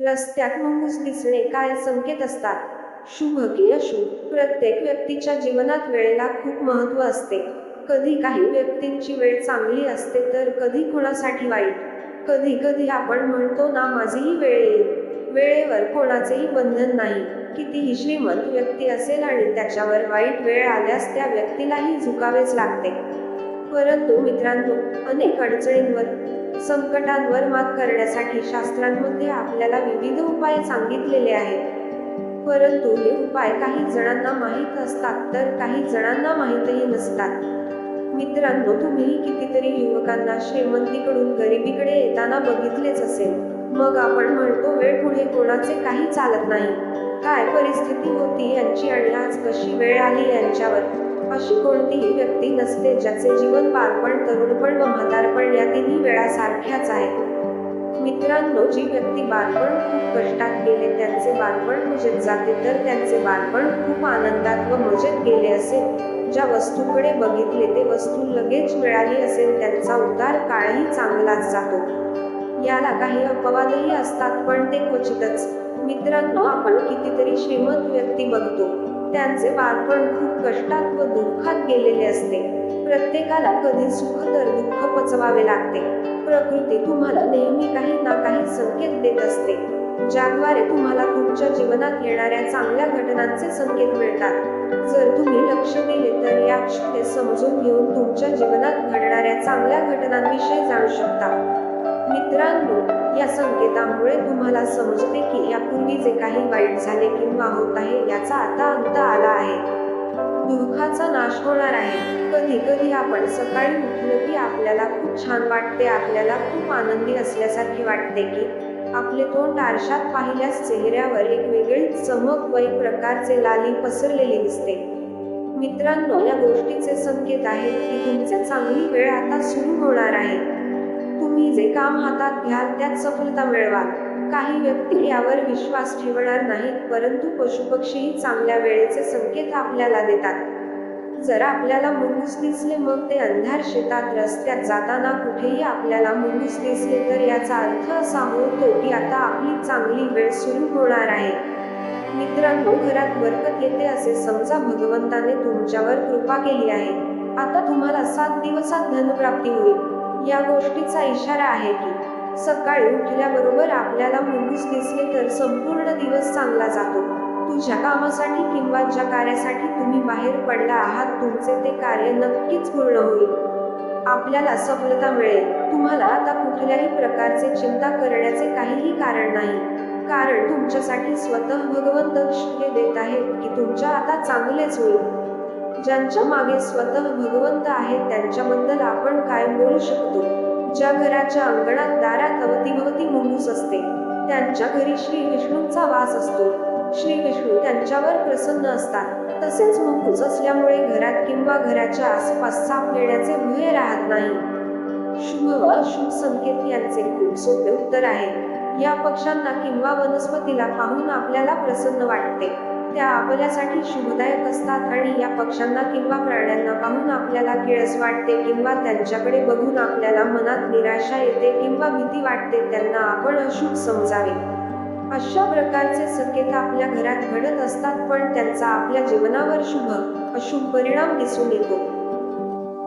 रस्त्यात मंगूस दिसणे काय संकेत असतात? शुभ की अशुभ? प्रत्येक व्यक्तीच्या जीवनात वेळेला खूप महत्त्व असते. कधी काही व्यक्तींची वेळ चांगली असते तर कधी कोणासाठी वाईट? कधी कधी आपण म्हणतो ना माझीही वेळ येईल. वेळेवर कोणाचेही बंधन नाही. कितीही श्रीमंत व्यक्ती असेल आणि त्याच्यावर वाईट वेळ आल्यास त्या व्यक्तीलाही झुकावेच लागते. परंतु मित्रांनो अनेक अडचणींवर संकटांवर मात करण्यासाठी शास्त्रांमध्ये आपल्याला विविध उपाय सांगितलेले आहेत. परंतु हे उपाय काही जणांना माहीत असतात तर काही जणांना माहीतही नसतात. मित्रांनो तुम्हीही कितीतरी युवकांना श्रीमंतीकडून गरिबीकडे येताना बघितलेच असेल. मग आपण म्हणतो वेळ पुढे कोणाचे काही चालत नाही. काय परिस्थिती होती यांची आणि आज कशी वेळ आली यांच्यावर? अशी कोणतीही व्यक्ती नसते ज्याचे जीवन बालपण तरुणपण व म्हातारपण या तिन्ही वेळा सारख्याच आहेत. मित्रांनो जी व्यक्ती बालपण खूप कष्टात गेले त्यांचे बालपण मजेत जाते तर त्यांचे बालपण खूप आनंदात व मजेत गेले असेल. ज्या वस्तूकडे बघितले ते वस्तू लगेच मिळाली असेल त्यांचा उतार काळही चांगलाच जातो. याला काही अपवादही असतात पण ते क्वचितच. मित्रांनो आपण कितीतरी श्रीमंत व्यक्ती बघतो. त्यांचे बालपण खूप कष्टात व दुःखात गेलेले असते. प्रत्येकाला कधी सुख तर दुःख पचवावे लागते. प्रकृती तुम्हाला नेहमी काही ना काही संकेत देत असते. ज्याद्वारे तुम्हाला तुमच्या जीवनात येणाऱ्या चांगल्या घटनांचे संकेत मिळतात. जर तुम्ही लक्ष दिले तर या क्षणे समजून घेऊन तुमच्या जीवनात घडणाऱ्या चांगल्या घटनांविषयी जाणू शकता. मित्रांनो या संकेतामुळे तुम्हाला समजते की यापूर्वी जे काही वाईट झाले किंवा होत आहे याचा आता अंत आला आहे. दुःखाचा नाश होणार आहे. कधी कधी आपण सकाळी उठलो की आपल्याला खूप छान वाटते आपल्याला खूप आनंदी असल्यासारखे वाटते की आपले तोंड आरशात पाहिल्यास चेहऱ्यावर एक वेगळी चमक व एक प्रकारचे लाली पसरलेली दिसते. मित्रांनो या गोष्टीचे संकेत आहेत की तुमचे चांगली वेळ आता सुरू होणार आहे. जे काम हातात घ्याल त्यात सफलता मिळवाल. काही व्यक्ती यावर विश्वास ठेवणार नाहीत परंतु पशुपक्षीही चांगल्या वेळेचे संकेत आपल्याला देतात. जर आपल्याला मुंगूस दिसले मग ते अंधार शेतात रस्त्यात जाताना कुठेही आपल्याला मुंगूस दिसले तर याचा अर्थ असा होतो की आता आपली चांगली वेळ सुरू होणार आहे. मित्रांनो घरात बरकत येते असे समजा भगवंताने तुमच्यावर कृपा केली आहे. आता तुम्हाला सात दिवसात धनप्राप्ती होईल. या गोष्टीचा इशारा आहे की सकाळी उठल्याबरोबर आपल्याला मुंगूस दिसले तर संपूर्ण दिवस चांगला जातो. तुझ्या कामासाठी किंवा ज्या कार्यासाठी तुम्ही बाहेर पडला आहात तुमचे ते कार्य नक्कीच पूर्ण होईल. आपल्याला सफलता मिळेल. तुम्हाला आता कुठल्याही प्रकारचे चिंता करण्याचे काहीही कारण नाही. कारण तुमच्यासाठी स्वतः भगवंत शिके देत आहेत की तुमच्या आता चांगलेच होईल. ज्यांच्या मागे स्वतः भगवंत आहेत त्यांच्याबद्दल आपण काय करू शकतो. ज्या घराच्या अंगणात दारात अवतीभवती मुंगूस असते त्यांच्या घरी श्री विष्णूंचा वास असतो. श्री विष्णू त्यांच्यावर प्रसन्न असतात. तसेच मुंगूस असल्यामुळे घरात किंवा घराच्या आसपास साप येण्याचे भय राहत नाही. शुभ व अशुभ संकेत यांचे खूप सोपे उत्तर आहे. या पक्ष्यांना किंवा वनस्पतीला पाहून आपल्याला प्रसन्न वाटते. त्या आपल्यासाठी शुभदायक असतात आणि या पक्ष्यांना किंवा प्राण्यांना पाहून आपल्याला किळस वाटते किंवा त्यांच्याकडे बघून आपल्याला मनात निराशा येते किंवा भीती वाटते त्यांना आपण अशुभ समजावे. अशा प्रकारचे संकेत आपल्या घरात घडत असतात पण त्यांचा आपल्या जीवनावर शुभ अशुभ परिणाम दिसून येतो.